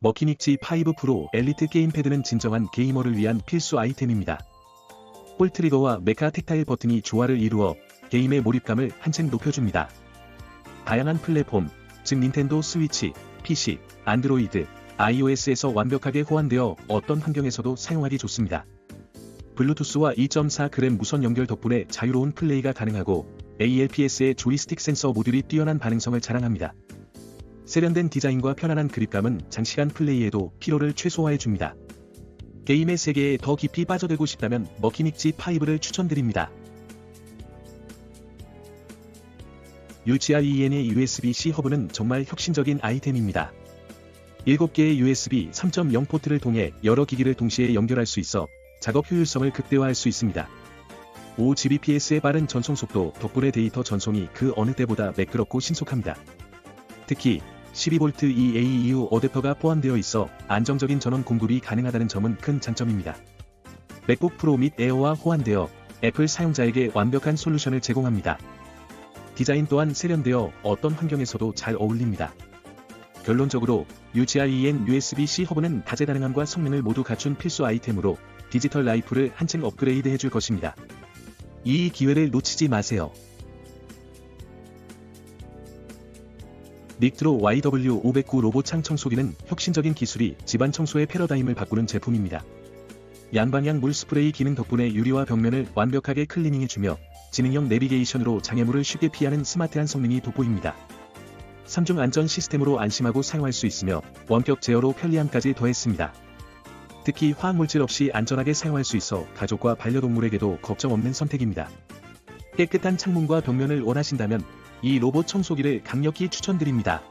머키닉지 5 프로 엘리트 게임패드는 진정한 게이머를 위한 필수 아이템입니다. 볼 트리거와 메카 텍타일 버튼이 조화를 이루어 게임의 몰입감을 한층 높여줍니다. 다양한 플랫폼, 즉 닌텐도 스위치, PC, 안드로이드, iOS에서 완벽하게 호환되어 어떤 환경에서도 사용하기 좋습니다. 블루투스와 2.4g 무선 연결 덕분에 자유로운 플레이가 가능하고 ALPS의 조이스틱 센서 모듈이 뛰어난 반응성을 자랑합니다. 세련된 디자인과 편안한 그립감은 장시간 플레이에도 피로를 최소화해줍니다. 게임의 세계에 더 깊이 빠져들고 싶다면 머키닉지 5를 추천드립니다. UGREN의 USB-C 허브는 정말 혁신적인 아이템입니다. 7개의 USB 3.0 포트를 통해 여러 기기를 동시에 연결할 수 있어 작업 효율성을 극대화할 수 있습니다. 5gbps의 빠른 전송 속도 덕분에 데이터 전송이 그 어느 때보다 매끄럽고 신속합니다. 특히 12V EAEU 어댑터가 포함되어 있어 안정적인 전원 공급이 가능하다는 점은 큰 장점입니다. 맥북 프로 및 에어와 호환되어 애플 사용자에게 완벽한 솔루션을 제공합니다. 디자인 또한 세련되어 어떤 환경에서도 잘 어울립니다. 결론적으로 UGREN USB-C 허브는 다재다능함과 성능을 모두 갖춘 필수 아이템으로 디지털 라이프를 한층 업그레이드 해줄 것입니다. 이 기회를 놓치지 마세요. 닉트로 YW509 로봇 창 청소기는 혁신적인 기술이 집안 청소의 패러다임을 바꾸는 제품입니다. 양방향 물 스프레이 기능 덕분에 유리와 벽면을 완벽하게 클리닝해주며 지능형 내비게이션으로 장애물을 쉽게 피하는 스마트한 성능이 돋보입니다. 3중 안전 시스템으로 안심하고 사용할 수 있으며 원격 제어로 편리함까지 더했습니다. 특히 화학물질 없이 안전하게 사용할 수 있어 가족과 반려동물에게도 걱정 없는 선택입니다. 깨끗한 창문과 벽면을 원하신다면 이 로봇 청소기를 강력히 추천드립니다.